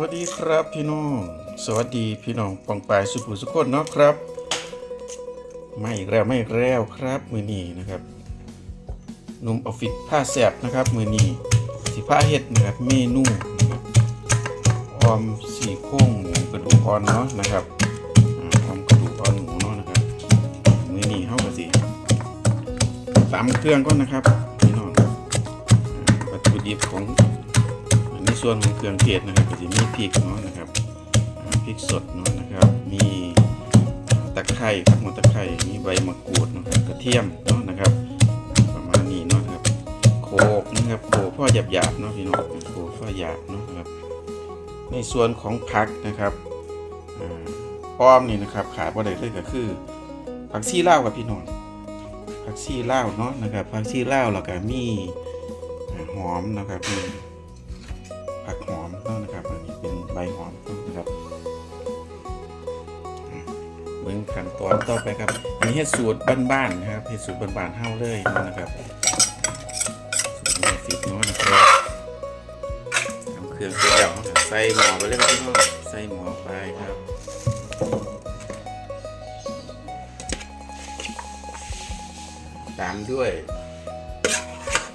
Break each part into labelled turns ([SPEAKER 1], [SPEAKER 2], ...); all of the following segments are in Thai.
[SPEAKER 1] วัสดีครับพี่น้อง สวัสดีพี่น้องปองปายสุภูสุคนเนาะครับ ไม่อีกแล้วไม่อีกแล้วครับมือนี้นะครับหนุ่มออฟฟิศผ้าแสบนะครับมือนี้สีผ้าเห็ดนะครับเมนูนะครับออมสีโค้งหมูกระดูกอ่อนเนาะนะครับออมกระดูกอ่อนหมูเนาะนะครับมือนี้เข้ากับสีตามเครื่องก่อนนะครับพี่น้องวัตถุดิบของ ส่วนของเครื่องเทศนะครับก็จะมีพริกเนาะนะครับพริกสดเนาะนะครับ มีตะไคร้ครับหัวตะไคร้มีใบมะกรูดนะครับกระเทียมเนาะนะครับ ประมาณนี้เนาะนะครับโขกนะครับโขกพ่อหยาบๆเนาะพี่น้องโขกพ่อหยาบเนาะครับ ในส่วนของผักนะครับอ่าอ้อมนี่นะครับขาดบ่ได้เลยก็คือผักซี่ลากับพี่น้องผักซี่ลาเนาะนะครับผักซี่ลาแล้วก็มีหอมนะครับมี เบิ่งขั้นตอนต่อไปครับอันนี้เฮ็ดสูตรบ้านๆนะครับเฮ็ดสูตรบ้านๆเฮาเลยนะครับสูตรแม่ฟิกเนาะนะครับทำเครื่องเสร็จแล้วใส่หม้อไปเลยครับพี่น้องใส่หม้อไปครับตามด้วย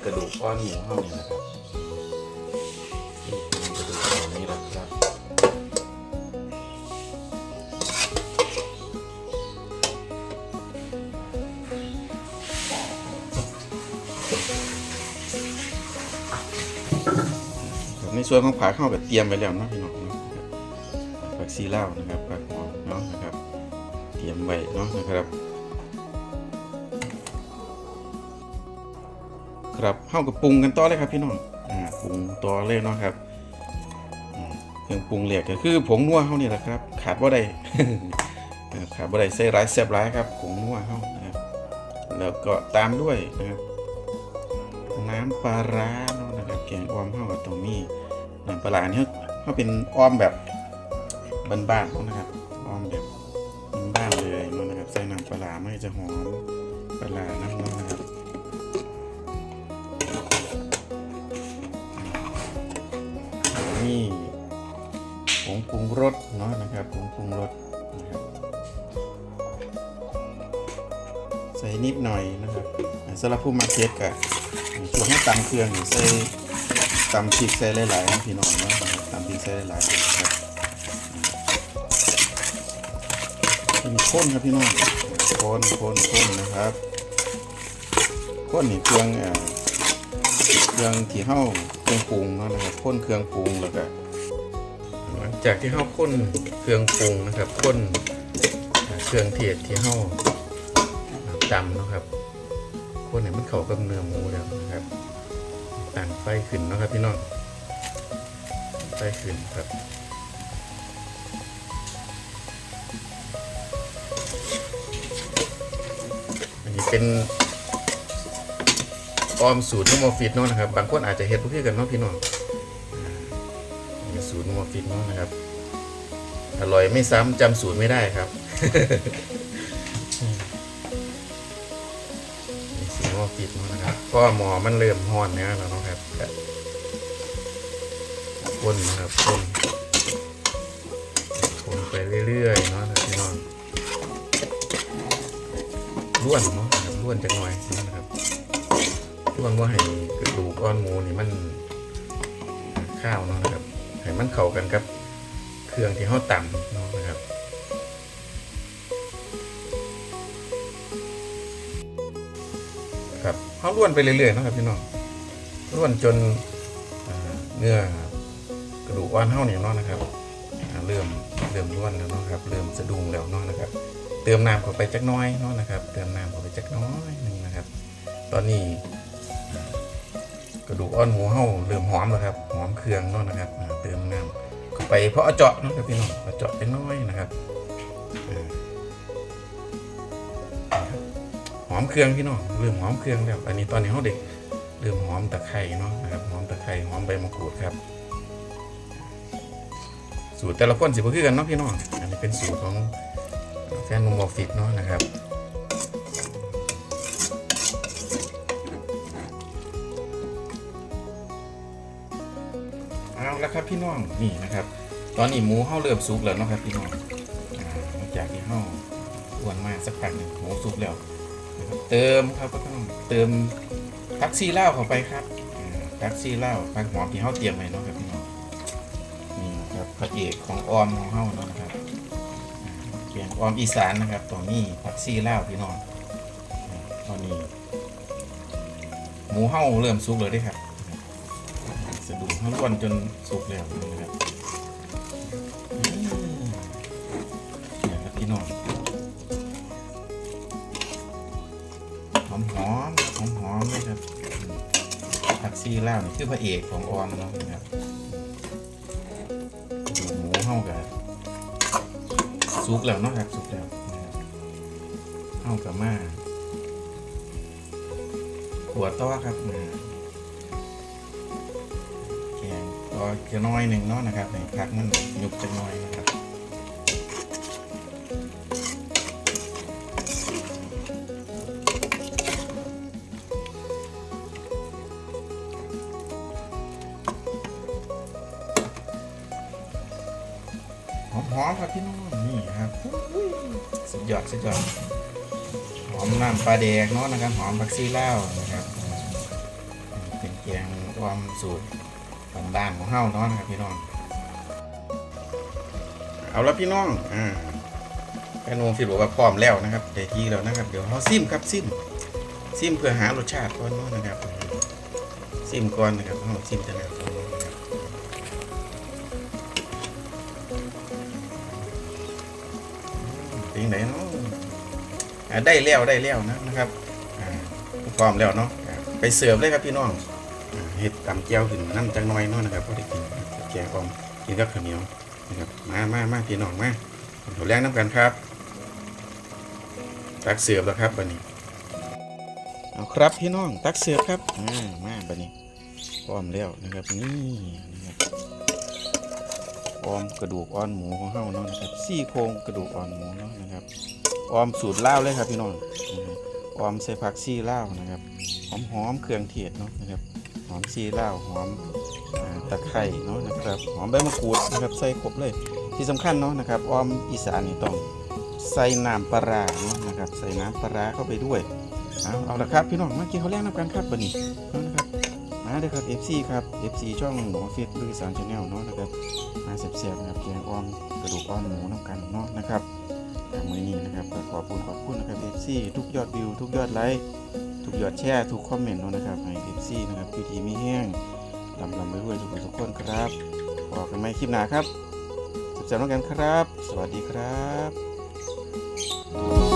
[SPEAKER 1] กระดูกอ่อนหมูเฮานี่นะครับ ส่วนของผักเข้ากับเตรียมไว้แล้วเนาะพี่น้องเนาะครับผักซีเล้านะครับผักหอมเนาะนะครับ เตรียมไว้เนาะนะครับ ครับเข้ากับปรุงกันต่อเลยครับพี่น้องอ่าปรุงต่อเลยเนาะครับเครื่องปรุงเหลียกก็คือผงนัวเขานี่แหละครับ ขาดบ่ได้ขาดบ่ได้ใส่ร้ายแซ่บร้ายครับผงนัวเขานะครับแล้วก็ตามด้วยนะครับน้ำปลาร้าเนาะนะครับแกงอ้อมเขาก็ต้อง มีน้ำปลาร้าอันนี้เขาเป็นอ้อมแบบบ้านๆนะครับอ้อมแบบบ้านๆเลยนะครับใส่น้ำปลาไม่จะหอมปลาน้ำนะนะครับนี่ผงปรุงรสเนาะนะครับผงปรุงรสนะครับใส่นิดหน่อยนะครับอ่าสำหรับผู้มาเก็ตกะช่วงให้ตำเครื่องใส่ ตำพริกใส่หลายๆนะพี่น้องนะครับตำพริกใส่หลายๆครับเป็นข้นครับพี่น้องข้นข้นข้นนะครับข้นนี่เครื่องอ่าเครื่องที่เข้าเครื่องปรุงนะครับข้นเครื่องปรุงแล้วก็หลังจากที่เข้าข้นเครื่องปรุงนะครับข้นเครื่องเทศที่เข้าตำนะครับข้นเนี่ยมันเข้ากับเนื้อหมูแล้วนะครับ ตั้งไฟขึ้นนะครับพี่น้องไฟขึ้นครับอันนี้เป็นออมสูตรนมออฟฟิศเนาะนะครับ บางคนอาจจะเห็ดพวกพี่กันเนาะพี่น้องมีสูตรนมออฟฟิศเนาะนะครับ อร่อยไม่ซ้ำจำสูตรไม่ได้ครับ สูตรนุ่มออฟฟิศเนะนะครับก็หมอมันเริ่มฮ้อนเนื้อแล้วนะครับคนนะครับคนคนไปเรื่อยๆเนาะนะพี่น้องล้วนเนาะครับล้วนจังหน่อยนะครับช่วงว่าให้กระดูกก้อนหมูนี่มันข้าวเนาะนะครับให้มันเข้ากันกับ เครื่องที่เขาต่ำเนาะนะครับ เขาล้วนไปเรื่อยๆนะครับพี่น้องล้วนจนเนื้อกระดูกอ่อนเท่าเนี่เนาะนะครับเริ่มเริ่มล้วนแล้วเนาะครับเริ่มสะดุ้งแล้วเนาะนะครับ เติมน้ำเข้าไปจักน้อยเนาะนะครับ เติมน้ำเข้าไปจักน้อยหนึงนะครับ ตอนนี้กระดูกอ่อนหมูเฮาเริ่มหอมแล้วครับหอมเครื่องเนาะนะครับ เติมน้ำเข้าไปเพราะเจาะนะครับพี่น้องเอาเจาะไปน้อยนะครับ มเครื่องพี่น้องเริ่มหอมเครื่องแล้ว อันนี้ตอนนี้เฮาเด็กเริ่มหอมตะไคร้เนาะนะครับหอมตะไคร้หอมใบมะกรูดครับ สูตรแต่ละคนสิบ่คือกันเนาะพี่น้องอันนี้เป็นสูตรของแฟนนุ่มออฟฟิศเนาะนะครับเอาละครับพี่น้องนี่นะครับ ตอนนี้หมูเฮาเริ่มสุกแล้วเนาะครับพี่น้องอ่าหลังจากที่เฮาอ้วนมาสักพักหนึ่งหมูสุกแล้ว เติมครับพี่น้องเติมผักซีเลาเข้าไปครับอ่าผักซีเลาวผักหอมที่เฮาเตรียมไว้เนาะครับพี่น้องนี่นะครับพระเอกของออมของเฮาเนาะนะครับเกียงออมอีสานนะครับตรงนี้ผักซีเลาพี่น้องตอนนี้หมูเฮาเริ่มสุกเลยด้ครับ สะดุ้งเฮาล้วนจนสุกแล้วนะครับ อมหอมหอมหอมเลยครับผักซีลาวนี่คือพระเอกของออมเนาะนะครับดูหมูเฮากับสุกแล้วเนาะครับสุกแล้วนะครับเฮากับมาขวดต่อครับมาแกงก็จะน้อยหนึ่งเนาะนะครับในพักมันหยุบจะน้อยนะ หอมครับพี่น้องนี่ครับสุดยอดสุดยอดหอมน้ำปลาแดกเนาะนะครับหอมผักซีเลานะครับเป็นแกงความสูตรบ้านๆของเฮาเนาะนะครับพี่น้องเอาละพี่น้องอ่าแม่นงฟิลบอกว่าพร้อมแล้วนะครับได้ทีแล้วนะครับเดี๋ยวเราซิมครับซิมซิมเพื่อหารสชาติก่อนเนาะนะครับซิมก่อนนะครับเราซิมจะแล้ว ยังไงเนาะได้แล้วได้แล้วนะนะครับพร้อมแล้วเนาะไปเสิร์ฟเลยครับพี่น้องเห็ดตำแก้วขึ้นน้ำจังน้อยเนาะนะครับพอได้กินแกงออมกินกับข้าวเหนียวนะครับมามามาพี่น้องมาเดี๋ยวแรงน้ำกันครับตักเสือบแล้วครับบันนี้เอาครับพี่น้องตักเสือบครับอ่ามาบันนี้พร้อมแล้วนะครับนี่น ออมกระดูกอ่อนหมูของเฮาเนาะนะครับซี่โครงกระดูกอ่อนหมูเนาะนะครับออมสูตรลาเลยครับพี่น้องออมใส่ผักซี่ลานะครับหอมๆเครื่องเทศเนาะนะครับหอมซี่ลาหอมตะไคร่เนาะนะครับหอมใบมะกรูดนะครับใส่ครบเลยที่สำคัญเนาะนะครับออมอีสานนี่ต้องใส่น้ำปลาร้าเนาะนะครับใส่น้ำปลาร้าเข้าไปด้วยเอาเอาละครับพี่น้องมากินข้าวแรกน้ำกันครับบันนี้ เอานะครับมาเลยครับ FC ครับ FC ช่องหนูฟิตลุยสารชาแนลเนาะนะครับมาเสียบๆนะครับแกงอ้อมกระดูกอ้อมหมูน้ำกันเนาะนะครับทางมือนี้นะครับขอบคุณขอบคุณนะครับ FC ทุกยอดวิวทุกยอดไลค์ทุกยอดแชร์ทุกคอมเมนต์เนาะนะครับให้เอฟซีนะครับคือทีมีแห้งลำลำไปด้วยทุกคนทุกคนครับบอกกันใหม่คลิปหน้าครับสุดสัปดาห์กันครับ สวัสดีครับ